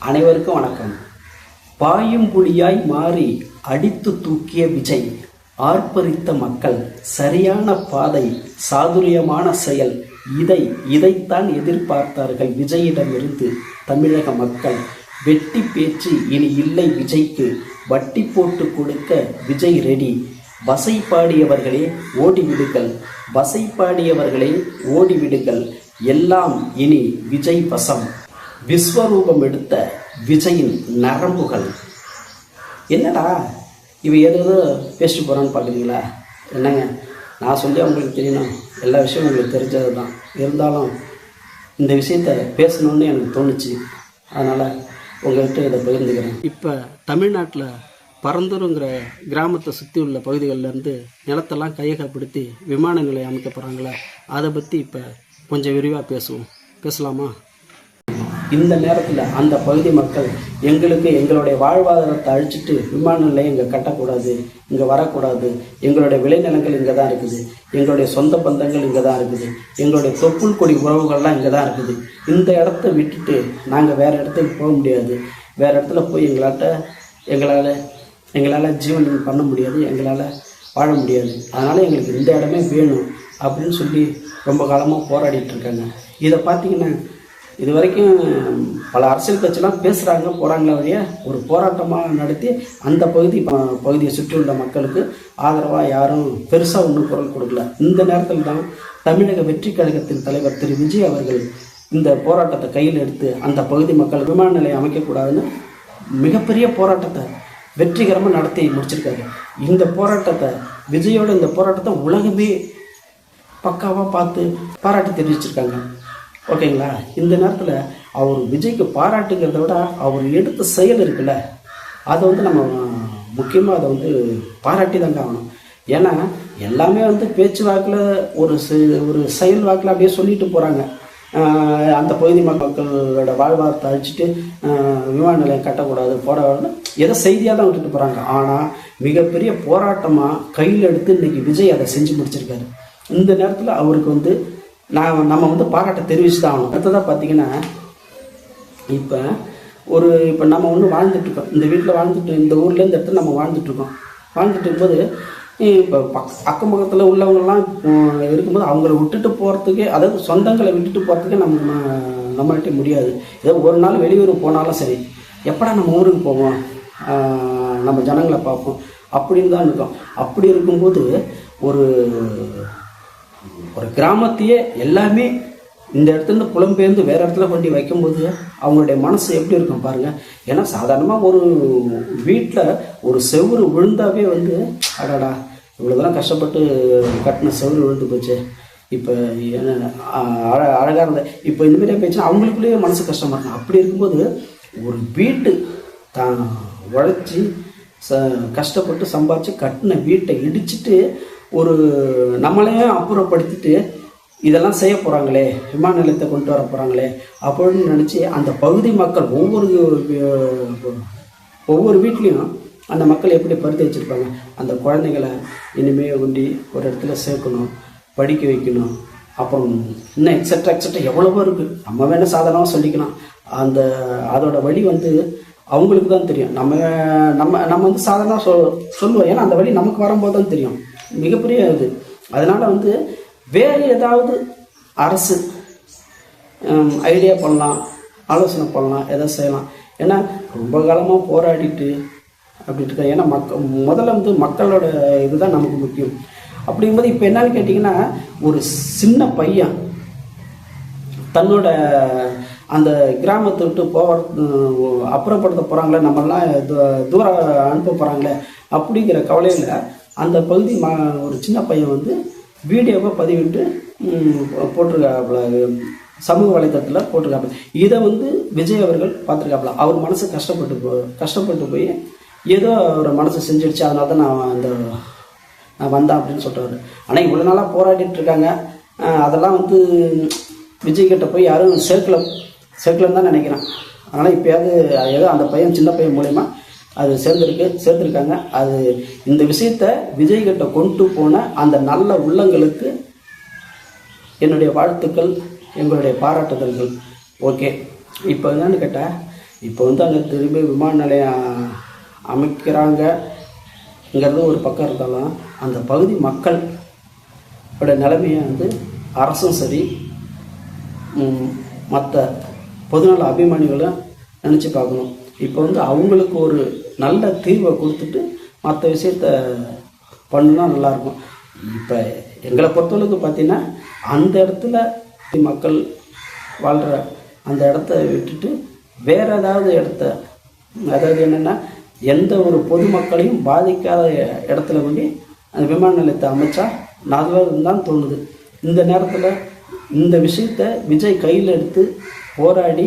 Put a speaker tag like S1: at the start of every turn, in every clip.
S1: அனைவருக்கும் வணக்கம். பாயும் புலியாய் மாறி அடித்து தூக்கிய விஜய் ஆர்ப்பரித்த மக்கள் சரியான பாதை சாதுரியமான செயல் இதை இதைத்தான் எதிர்பார்த்தார்கள் விஜயிடமிருந்து தமிழக மக்கள். வெட்டி பேச்சு இனி இல்லை விஜய்க்கு வட்டி போட்டு கொடுக்க விஜய் ரெடி வசை பாடியவர்களே ஓடிவிடுங்கள் வசை பாடியவர்களே ஓடிவிடுங்கள் எல்லாம் இனி விஜய் வசம். விஸ்வரூபம் எடுத்த விஜயின் நரம்புகள். என்னடா இவன் ஏதோ பேசிட்டு போகிறான்னு பார்க்குறீங்களா என்னங்க நான் சொல்லி அவங்களுக்கு தெரியணும். எல்லா விஷயமும் உங்களுக்கு தெரிஞ்சது தான் இருந்தாலும் இந்த விஷயத்த பேசணும்னு எனக்கு தோணுச்சு. அதனால் உங்கள்கிட்ட இதை பகிர்ந்துக்கிறேன். இப்போ தமிழ்நாட்டில் பரந்தூருங்கிற கிராமத்தை சுற்றி உள்ள பகுதிகளிலேருந்து நிலத்தெல்லாம் கையகப்படுத்தி விமான நிலையம் அமைக்க போகிறாங்களே அதை பற்றி இப்போ கொஞ்சம் விரிவாக பேசுவோம். பேசலாமா? இந்த நேரத்தில் அந்த பகுதி மக்கள் எங்களுக்கு எங்களுடைய வாழ்வாதாரத்தை அழிச்சிட்டு விமான நிலையம் இங்கே கட்டக்கூடாது இங்கே வரக்கூடாது. எங்களுடைய விளைநிலங்கள் இங்கே தான் இருக்குது. எங்களுடைய சொந்த பந்தங்கள் இங்கே தான் இருக்குது. எங்களுடைய தொப்புள் கொடி உறவுகள்லாம் இங்கே தான் இருக்குது. இந்த இடத்த விட்டுட்டு நாங்கள் வேறு இடத்துக்கு போக முடியாது. வேறு இடத்துல போய் எங்களாட்ட எங்களால் எங்களால் ஜீவனம் பண்ண முடியாது எங்களால் வாழ முடியாது. அதனால் எங்களுக்கு இந்த இடமே வேணும் அப்படின்னு சொல்லி ரொம்ப காலமாக போராடிட்டு இருக்காங்க. இதை பார்த்தீங்கன்னா இது வரைக்கும் பல அரசியல் கட்சிலாம் பேசுகிறாங்க போகிறாங்களே வழிய ஒரு போராட்டமாக நடத்தி அந்த பகுதி ப- பகுதியை சுற்றியுள்ள மக்களுக்கு ஆதரவாக யாரும் பெருசாக ஒன்றும் குரல் கொடுக்கல. இந்த நேரத்தில் தான் தமிழக வெற்றி கழகத்தின் தலைவர் திரு. விஜய் அவர்கள் இந்த போராட்டத்தை கையில் எடுத்து அந்த பகுதி மக்கள் விமான நிலையம் அமைக்கக்கூடாதுன்னு மிகப்பெரிய போராட்டத்தை வெற்றிகரமாக நடத்தி முடிச்சிருக்காரு. இந்த போராட்டத்தை விஜயோட இந்த போராட்டத்தை உலகமே பக்காவாக பார்த்து பாராட்டி தெரிவிச்சிருக்காங்க. ஓகேங்களா? இந்த நேரத்தில் அவர் விஜய்க்கு பாராட்டுங்கிறத விட அவர் எடுத்த செயல் இருக்குல்ல அதை வந்து நம்ம முக்கியமாக அதை வந்து பாராட்டி தாங்க ஆகணும். ஏன்னா எல்லாமே வந்து பேச்சு வாக்கில் ஒரு செ- ஒரு செயல் வாக்கில் அப்படியே சொல்லிட்டு போகிறாங்க அந்த பகுதி மக்களோட வாழ்வாரத்தை அழிச்சிட்டு விமான நிலையம் கட்டக்கூடாது போடக்கூடாது ஏதோ செய்தியாக தான் விட்டுட்டு போகிறாங்க ஆனால் மிகப்பெரிய போராட்டமாக கையில் எடுத்து இன்றைக்கி விஜய் அதை செஞ்சு முடிச்சிருக்காரு. இந்த நேரத்தில் அவருக்கு வந்து நான் நம்ம வந்து பாராட்ட தெரிவிச்சு தான் ஆகணும். அடுத்ததாக பார்த்தீங்கன்னா இப்போ ஒரு இப்போ நம்ம ஒன்று வாழ்ந்துட்டுருக்கோம் இந்த வீட்டில் வாழ்ந்துட்டு இந்த ஊரில் இந்த இடத்துல நம்ம வாழ்ந்துட்டுருக்கோம் வாழ்ந்துட்டு இருக்கும்போது இப்போ பக் அக்கம் பக்கத்தில் உள்ளவங்கெல்லாம் இருக்கும்போது அவங்கள விட்டுட்டு போகிறதுக்கே அதாவது சொந்தங்களை விட்டுட்டு போகிறதுக்கே நம்ம நம்மள்கிட்ட முடியாது. ஏதோ ஒரு நாள் வெளியூர் போனாலும் சரி எப்படா நம்ம ஊருக்கு போவோம்? நம்ம ஜனங்களை பார்ப்போம். அப்படின்னு தான் இருக்கோம். அப்படி இருக்கும்போது ஒரு ஒரு கிராமத்தையே எல்லாமே இந்த இடத்துல புலம்பெயர்ந்து வேறு இடத்துல கொண்டு வைக்கும்போது அவங்களுடைய மனசு எப்படி இருக்கும் பாருங்கள் ஏன்னா சாதாரணமாக ஒரு வீட்டில் ஒரு செவுரு விழுந்தாவே வந்து அடாடா இவ்வளோ தூரம் கஷ்டப்பட்டு கட்டின செவுரு விழுந்து போச்சு. இப்போ அழகாக இருந்த இப்போ இந்த மாதிரி போயிடுச்சுன்னா அவங்களுக்குள்ளேயே மனசு கஷ்டமாக இருக்கும். அப்படி இருக்கும்போது ஒரு வீட்டு தான் உழைச்சி ச கஷ்டப்பட்டு சம்பாதிச்சு கட்டின வீட்டை இடிச்சிட்டு ஒரு நம்மளையே அப்புறப்படுத்திட்டு இதெல்லாம் செய்ய போகிறாங்களே விமான நிலையத்தை கொண்டு வர போகிறாங்களே அப்படின்னு நினச்சி அந்த பகுதி மக்கள் ஒவ்வொரு ஒவ்வொரு வீட்லேயும் அந்த மக்கள் எப்படி பருத்தி வச்சுருப்பாங்க? அந்த குழந்தைங்களை இனிமே கொண்டு ஒரு இடத்துல சேர்க்கணும் படிக்க வைக்கணும் அப்புறம் இன்னும் எக்ஸட்ரா எக்ஸட்ரா எவ்வளவோ இருக்குது நம்ம வேணால் சாதாரணமாக சொல்லிக்கலாம். அந்த அதோட வழி வந்து அவங்களுக்கு தான் தெரியும். நம்ம நம்ம நம்ம வந்து சாதாரணமாக சொல் சொல்லுவோம். ஏன்னா அந்த வழி நமக்கு வரும்போது தான் தெரியும். மிகப்பெரிய இது. அதனால் வந்து வேறு ஏதாவது அரசு ஐடியா பண்ணலாம் ஆலோசனை பண்ணலாம் எதை செய்யலாம். ஏன்னா ரொம்ப காலமாக போராடிட்டு அப்படி இருக்க ஏன்னா மக்க முதல்ல வந்து மக்களோட இதுதான் நமக்கு முக்கியம். அப்படிங்கும்போது இப்போ என்னன்னு கேட்டிங்கன்னா ஒரு சின்ன பையன் தன்னோட அந்த கிராமத்தை விட்டு போக அப்புறப்படுத்த போகிறாங்களே நம்மளாம் தூ- தூரம் அனுப்ப போகிறாங்களே அப்படிங்கிற கவலையில் அந்த பகுதி ம ஒரு சின்ன பையன் வந்து வீடியோவை பதிவிட்டு போட்டிருக்காப்புல சமூக வலைத்தளத்தில் போட்டிருக்காப்புல. இதை வந்து விஜய் அவர்கள் பார்த்துருக்காப்புல. அவர் மனசு கஷ்டப்பட்டு போ கஷ்டப்பட்டு போய் ஏதோ அவர் மனசு செஞ்சிடுச்சு அதனால தான் நான் அந்த நான் வந்தேன் அப்படின்னு சொல்கிறாரு ஆனால் இவ்வளோ நாளாக போராடிட்டு இருக்காங்க. அதெல்லாம் வந்து விஜய் கிட்ட போய் யாரும் சேர்க்கல சேர்க்கலன்னு தான் நினைக்கிறேன். அதனால் இப்போயாவது ஏதோ அந்த பையன் சின்ன பையன் மூலயமா அது சேர்ந்துருக்கு சேர்ந்துருக்காங்க அது இந்த விஷயத்த விஜய்கிட்ட கொண்டு போன அந்த நல்ல உள்ளங்களுக்கு என்னுடைய வாழ்த்துக்கள் எங்களுடைய பாராட்டுதல்கள். ஓகே. இப்போ என்னன்னு கேட்டால் இப்போ வந்து அங்கே திரும்பி விமான நிலையம் அமைக்கிறாங்கங்கிறது ஒரு பக்கம் இருந்தாலும் அந்த பகுதி மக்கள் நிலைமையை வந்து அரசும் சரி மற்ற பொதுநல அபிமானிகளும் நினச்சி பார்க்கணும். இப்போ வந்து அவங்களுக்கு ஒரு நல்ல தீர்வை கொடுத்துட்டு மற்ற விஷயத்த பண்ணுனா நல்லாயிருக்கும். இப்போ எங்களை பொறுத்தளவுக்கு பார்த்தீங்கன்னா அந்த இடத்துல மக்கள் வாழ்கிற அந்த இடத்த விட்டுட்டு வேறு ஏதாவது இடத்த அதாவது என்னென்னா எந்த ஒரு பொதுமக்களையும் பாதிக்காத இடத்துல கொண்டு அந்த விமான நிலையத்தை அமைச்சா நல்லதுன்னு தான் தோணுது. இந்த நேரத்தில் இந்த விஷயத்த விஜய் கையில் எடுத்து போராடி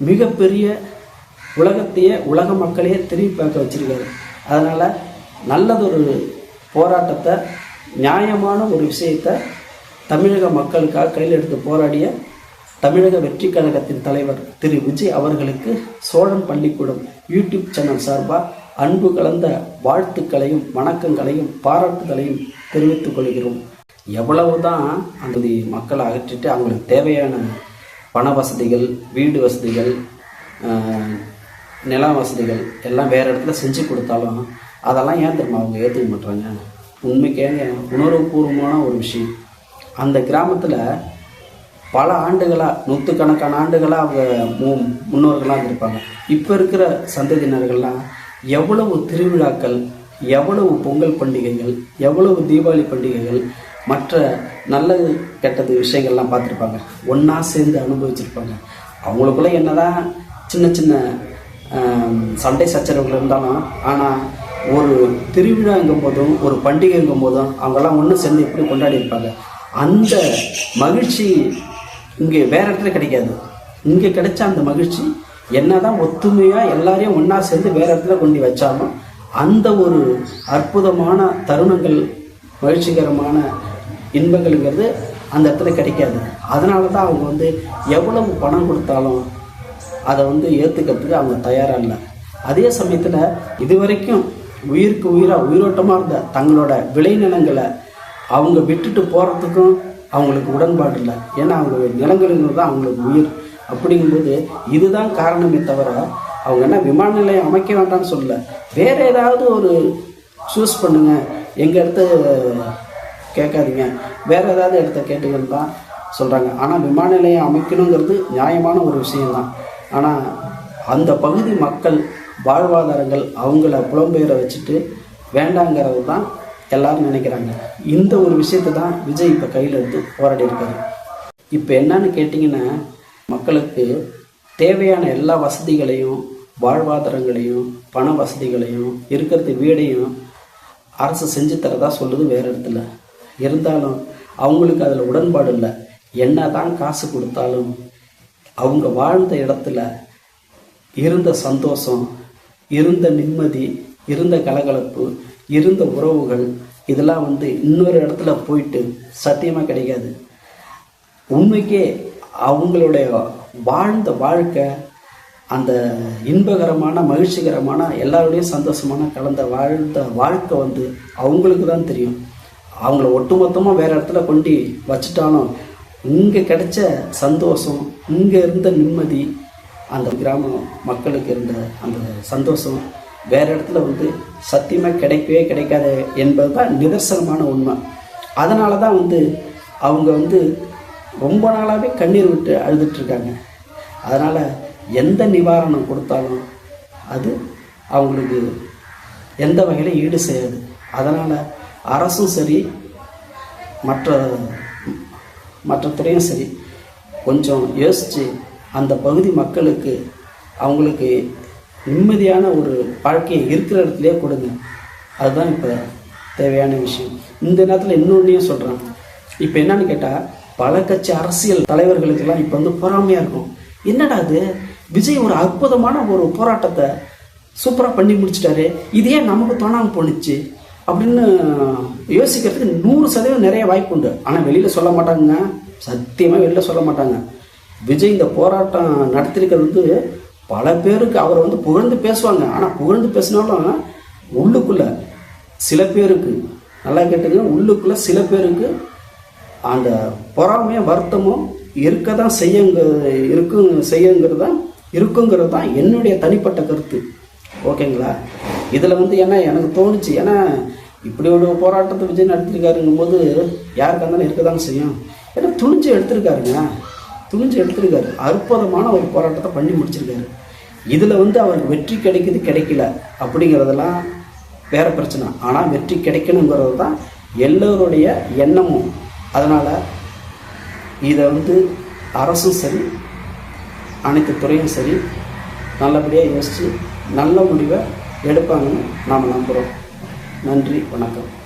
S1: மிகப்பெரிய உலகத்தையே உலக மக்களையே திரும்பி பார்க்க வச்சிருக்காரு. அதனால் நல்லதொரு போராட்டத்தை நியாயமான ஒரு விஷயத்தை தமிழக மக்களுக்காக கையில் எடுத்து போராடிய தமிழக வெற்றி கழகத்தின் தலைவர் திரு. விஜய் அவர்களுக்கு சோழன் பள்ளிக்கூடம் யூடியூப் சேனல் சார்பாக அன்பு கலந்த வாழ்த்துக்களையும் வணக்கங்களையும் பாராட்டுதலையும் தெரிவித்துக் கொள்கிறோம். எவ்வளவுதான் அந்த மக்களை அகற்றிட்டு அவங்களுக்கு தேவையான பண வசதிகள் வீடு வசதிகள் நில வசதிகள் எல்லாம் வேறு இடத்துல செஞ்சு கொடுத்தாலும் அதெல்லாம் ஏன் தெரியுமா அவங்க ஏற்றுக்க மாட்டாங்க உண்மைக்கேங்க உணர்வுபூர்வமான ஒரு விஷயம். அந்த கிராமத்தில் பல ஆண்டுகளாக நூற்றுக்கணக்கான ஆண்டுகளாக அவங்க மு முன்னோர்களாக இருப்பாங்க. இப்போ இருக்கிற சந்ததியினர்கள்லாம் எவ்வளவு திருவிழாக்கள் எவ்வளவு பொங்கல் பண்டிகைகள் எவ்வளவு தீபாவளி பண்டிகைகள் மற்ற நல்லது கெட்டது விஷயங்கள்லாம் பார்த்துருப்பாங்க. ஒன்றா சேர்ந்து அனுபவிச்சிருப்பாங்க. அவங்களுக்குள்ள என்னதான் சின்ன சின்ன சண்டை சச்சரவுகள் இருந்தாலும் ஆனால் ஒரு திருவிழாங்கும் போதும் ஒரு பண்டிகைங்கும் போதும் அவங்கெல்லாம் ஒன்று சேர்ந்து எப்படி கொண்டாடி இருப்பாங்க? அந்த மகிழ்ச்சி இங்கே வேற இடத்துல கிடைக்காது. இங்கே கிடைச்ச அந்த மகிழ்ச்சி என்னதான் ஒத்துமையாக எல்லாரையும் ஒன்றா சேர்ந்து வேற இடத்துல கொண்டு வச்சாலும் அந்த ஒரு அற்புதமான தருணங்கள் மகிழ்ச்சிகரமான இன்பங்கள்ங்கிறது அந்த இடத்துல கிடைக்காது. அதனால தான் அவங்க வந்து எவ்வளவு பணம் கொடுத்தாலும் அதை வந்து ஏற்றுக்கிறதுக்கு அவங்க தயாராக இல்லை. அதே சமயத்தில் இது வரைக்கும் உயிருக்கு உயிராக உயிரோட்டமாக இருந்த தங்களோட விளைநிலங்களை அவங்க விட்டுட்டு போகிறதுக்கும் அவங்களுக்கு உடன்பாடு இல்லை. ஏன்னா அவங்க நிலங்களுங்கிறது தான் அவங்களுக்கு உயிர். அப்படிங்கும்போது இதுதான் காரணமே தவிர அவங்க என்ன விமான நிலையம் அமைக்க வேண்டாம்னு சொல்லல. வேறு ஏதாவது ஒரு சூஸ் பண்ணுங்க. எங்கள் இடத்த கேட்காதீங்க. வேறு ஏதாவது இடத்த கேட்டுக்கன்னு தான் சொல்கிறாங்க ஆனால் விமான நிலையம் அமைக்கணுங்கிறது நியாயமான ஒரு விஷயம்தான். ஆனால் அந்த பகுதி மக்கள் வாழ்வாதாரங்கள் அவங்கள புலம்பெயர வச்சுட்டு வேண்டாங்கிறது தான் எல்லாரும் நினைக்கிறாங்க. இந்த ஒரு விஷயத்தை தான் விஜய் இப்போ கையில் எடுத்து போராடி இருக்காரு இப்போ என்னன்னு கேட்டிங்கன்னா மக்களுக்கு தேவையான எல்லா வசதிகளையும் வாழ்வாதாரங்களையும் பண வசதிகளையும் இருக்கிறது வீடையும் அரசு செஞ்சு தரதா சொல்லுது வேறு இடத்துல. இருந்தாலும் அவங்களுக்கு அதில் உடன்பாடு இல்லை. என்ன தான் காசு கொடுத்தாலும் அவங்க வாழ்ந்த இடத்துல இருந்த சந்தோஷம் இருந்த நிம்மதி இருந்த கலகலப்பு இருந்த உறவுகள் இதெல்லாம் வந்து இன்னொரு இடத்துல போயிட்டு சத்தியமாக கிடைக்காது. உண்மைக்கே அவங்களுடைய வாழ்ந்த வாழ்க்கை அந்த இன்பகரமான மகிழ்ச்சிகரமான எல்லாருடையும் சந்தோஷமான கலந்த வாழ்ந்த வாழ்க்கை வந்து அவங்களுக்கு தான் தெரியும். அவங்கள ஒட்டுமொத்தமாக வேறு இடத்துல கொண்டு வச்சுட்டாலும் இங்கே கிடைச்ச சந்தோஷம் இங்கே இருந்த நிம்மதி அந்த கிராம மக்களுக்கு இருந்த அந்த சந்தோஷம் வேறு இடத்துல வந்து சத்தியமாக கிடைக்கவே கிடைக்காது என்பது தான் நிதர்சனமான உண்மை. அதனால தான் வந்து அவங்க வந்து ரொம்ப நாளாகவே கண்ணீர் விட்டு அழுதுட்ருக்காங்க அதனால் எந்த நிவாரணம் கொடுத்தாலும் அது அவங்களுக்கு எந்த வகையில் ஈடு செய்யாது. அதனால் அரசும் சரி மற்ற மற்ற துறையும் சரி கொஞ்சம் யோசித்து அந்த பகுதி மக்களுக்கு அவங்களுக்கு நிம்மதியான ஒரு வாழ்க்கையை இருக்கிற இடத்துலையே கொடுங்க. அதுதான் இப்போ தேவையான விஷயம். இந்த நேரத்தில் இன்னொன்றையும் சொல்கிறேன் இப்போ என்னன்னு கேட்டால் பல கட்சி அரசியல் தலைவர்களுக்கெல்லாம் இப்போ வந்து பொறாமையாக இருக்கும். என்னடா அது விஜய் ஒரு அற்புதமான ஒரு போராட்டத்தை சூப்பராக பண்ணி முடிச்சிட்டாரு. இதே நமக்கு தோணாமல் போணுச்சு? அப்படின்னு யோசிக்கிறதுக்கு நூறு சதவீதம் நிறைய வாய்ப்பு உண்டு. ஆனால் வெளியில் சொல்ல மாட்டாங்க சத்தியமாக வெளியில் சொல்ல மாட்டாங்க. விஜய் இந்த போராட்டம் நடத்திருக்கிறது வந்து பல பேருக்கு அவரை வந்து புகழ்ந்து பேசுவாங்க. ஆனால் புகழ்ந்து பேசினாலும் உள்ளுக்குள்ளே சில பேருக்கு நல்லா கேட்டுங்க உள்ளுக்குள்ளே சில பேருக்கு அந்த பொறாமையும் வருத்தமும் இருக்க தான் செய்யுங்க இருக்கும் செய்யுங்கிறது தான் இருக்குங்கிறது தான் என்னுடைய தனிப்பட்ட கருத்து. ஓகேங்களா? இதில் வந்து ஏன்னா எனக்கு தோணுச்சு. ஏன்னா இப்படி ஒரு போராட்டத்தை விஜய் நடத்திருக்காருங்கும் போது யாருக்கா இருந்தாலும் இருக்க தான் செய்யும். ஏன்னா துணிஞ்சு எடுத்திருக்காருங்க. துணிஞ்சு எடுத்திருக்காரு. அற்புதமான ஒரு போராட்டத்தை பண்ணி முடிச்சிருக்காரு. இதில் வந்து அவருக்கு வெற்றி கிடைக்குது கிடைக்கல அப்படிங்கிறதெல்லாம் வேறு பிரச்சனை. ஆனால் வெற்றி கிடைக்கணுங்கிறது தான் எல்லோருடைய எண்ணமும். அதனால் இதை வந்து அரசும் சரி அனைத்து துறையும் சரி நல்லபடியாக யோசித்து நல்ல முடிவை எடுப்பாங்கன்னு நாம் நம்புகிறோம் நன்றி வணக்கம்.